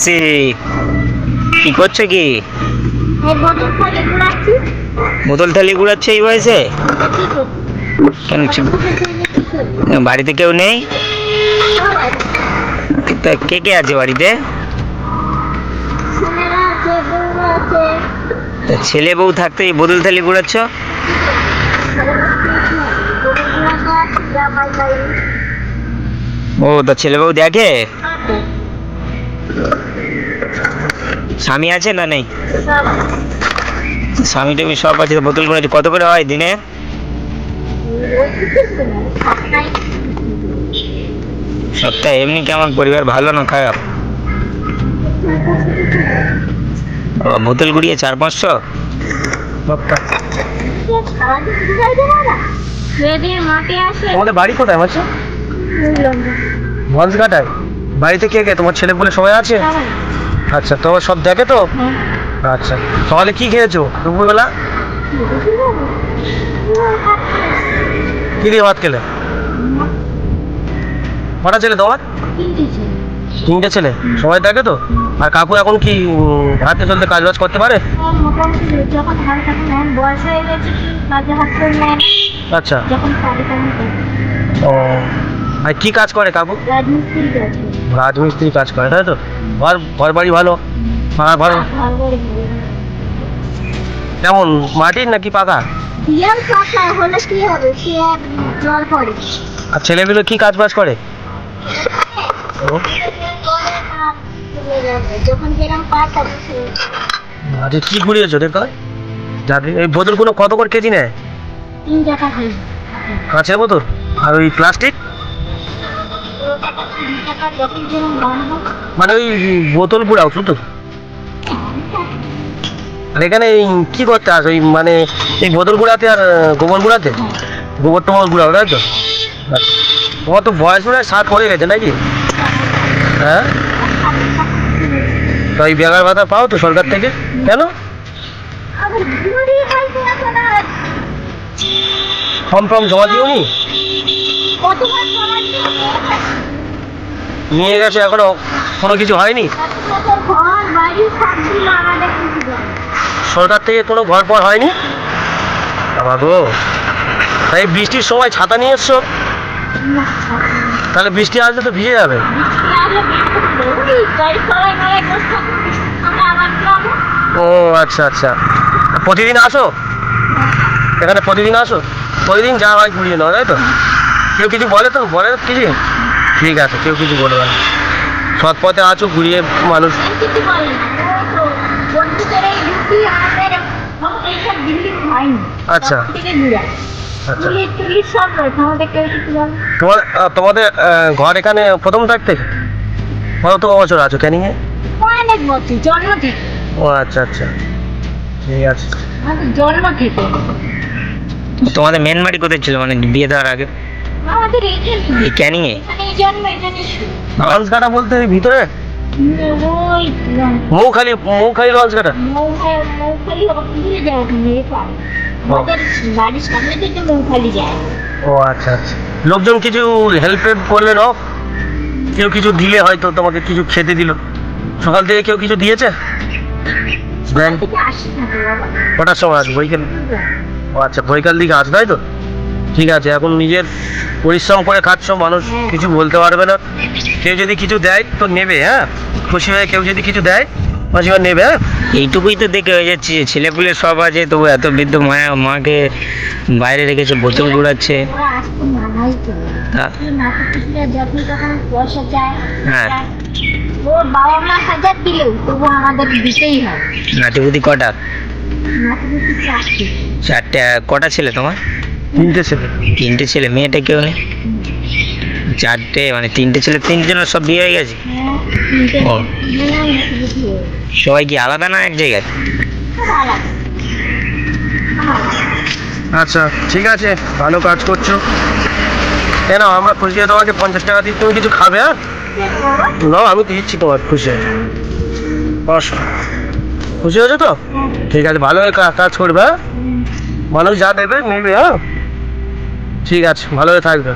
মাসি কি করছ কি বোতল থালি ঘুরাচ্ছে এই বয়সে? কেন? বাড়িতে কেউ নেই তা কে কে আছে বাড়িতে ছেলে বউ থাকতে এই বোতল থালি ঘুরাচ্ছ। ও তা ছেলে বউ দেখে আছে। স্বামী আছে না নেই? স্বামী। টামি সব আছে? বোতল ঘুরাচ্ছে কত করে হয় দিনে? সপ্তাহে এমনি কেমন পরিবার ভালো না খারাপ? বোতল ঘুরিয়ে চার পাঁচশো? তোমাদের বাড়ি কোথায় মাসি কাটায় বাড়িতে কে কে? তোমার ছেলে বলে সবাই আছে। আচ্ছা তোমার সব দেখে তো। আচ্ছা সকালে কি খেয়েছো? দুপুরবেলা? কি দিয়ে ভাত খেলে? কটা ছেলে তোমার? তিনটে ছেলে। সবাই দেখে তো? আর কাকু এখন কি হাতে চলতে কাজ বাজ করতে পারে? হ্যাঁ, থাকে আচ্ছা। ও আর কি কাজ করে কাকু? রাজমিস্ত্রি রাজমিস্ত্রি কাজ করে তাই তো? ঘর ঘর বাড়ি ভালো? পাকা ঘর। ভালো কেমন মাটির নাকি পাকা? আর ছেলেগুলো কি কাজ বাজ করে আচ্ছা কি ঘুরিয়েছো দেখো যাদের এই বোতলগুলো কত করে কেজি নেয়? কাঁচের বোতল? আর ওই প্লাস্টিক? মানে ওই বোতল গুঁড়াও শুধু আর এখানে কি করতে আসো? ওই মানে এই বোতল গুঁড়াতে আর গোবর গুঁড়াতে? গোবর টোবর গুঁড়াও, তাই তো। তোমার তো বয়স মনে হয় সাত পড়ে গেছে নাকি? হ্যাঁ? তো এই বেকার ভাতা পাও তো সরকার থেকে? কেন? ফর্ম ফর্ম জমা কতবার করাচ্ছি নিয়ে গেছে এখনও। কোনো কিছু হয়নি। সরকার থেকে কোনো ঘর পর হয়নি? বাবা তাই বৃষ্টির সময় ছাতা নিয়ে এসছো। তাহলে বৃষ্টি আসলে তো ভিজে যাব। ও আচ্ছা আচ্ছা। প্রতিদিন আসো? এখানে প্রতিদিন আসো? প্রতিদিন যা হয় ঘুরিয়ে নাও, তাই তো? কেউ কিছু বলে তো? বলে কিছু? ঠিক আছে কেউ কিছু বলবে না। সৎ পথে আছো ঘুরিয়ে মানুষ। আচ্ছা। আচ্ছা। তোমার তোমাদের ঘর এখানে প্রথম থাকতে কত বছর আছো ক্যানিংয়ে? অনেক বছর, জন্ম থেকে। ও আচ্ছা আচ্ছা। ঠিক আছে। জন্ম থেকে। তোমাদের মেন বাড়ি কোথায় ছিল? মানে বিয়ে দেওয়ার আগে? আমাদের এখানে এখানে লঞ্চ বলতে ভিতরে? মৌখালি মৌখালি লঞ্চ কাটা ও। আচ্ছা আচ্ছা। লোকজন কিছু হেল্প করলেন ও কেউ কিছু দিলে হয়তো তোমাকে কিছু খেতে দিল। সকাল থেকে কেউ কিছু দিয়েছে? কটার সময় আসবে? বৈকাল। ও আচ্ছা বৈকাল দিকে আসবে তাই তো? ঠিক আছে এখন নিজের পরিশ্রম করে খাচ্ছ মানুষ কিছু বলতে পারবে না। কেউ যদি কিছু দেয় তো নেবে হ্যাঁ? খুশি হয়ে কেউ যদি কিছু দেয় মাঝিমা নেবে হ্যাঁ? এইটুকুই তো দেখে হয়ে যাচ্ছে ছেলেপুলে সব আছে তবু এত বৃদ্ধ মায়া মাকে বাইরে রেখেছে বোতল ঘুরাচ্ছে। হ্যাঁ। বাবা মা হাজার দিলেও তবু আমাদের দিতেই হয় নাতিপুতি কটা চারটে কটা ছেলে তোমার? তিনটে ছেলে। তিনটে ছেলে মেয়েটা কেউ নেই চারটে মানে তিনটে ছেলে তিনজনের সব বিয়ে হয়ে গেছে? হ্যাঁ ও। সবাই কি আলাদা না এক জায়গায়? আচ্ছা ঠিক আছে ভালো কাজ করছ। কেন আমরা খুশি হয়ে তোমাকে পঞ্চাশ টাকা দিই তুমি কিছু খাবে হ্যাঁ? না আমি দিচ্ছি তোমার খুশি হয়ে খুশি হয়েছো তো? ঠিক আছে ভালো কাজ করবে হ্যাঁ? মানুষ যা দেবে নেবে হ্যাঁ? ঠিক আছে ভালোই থাকবে।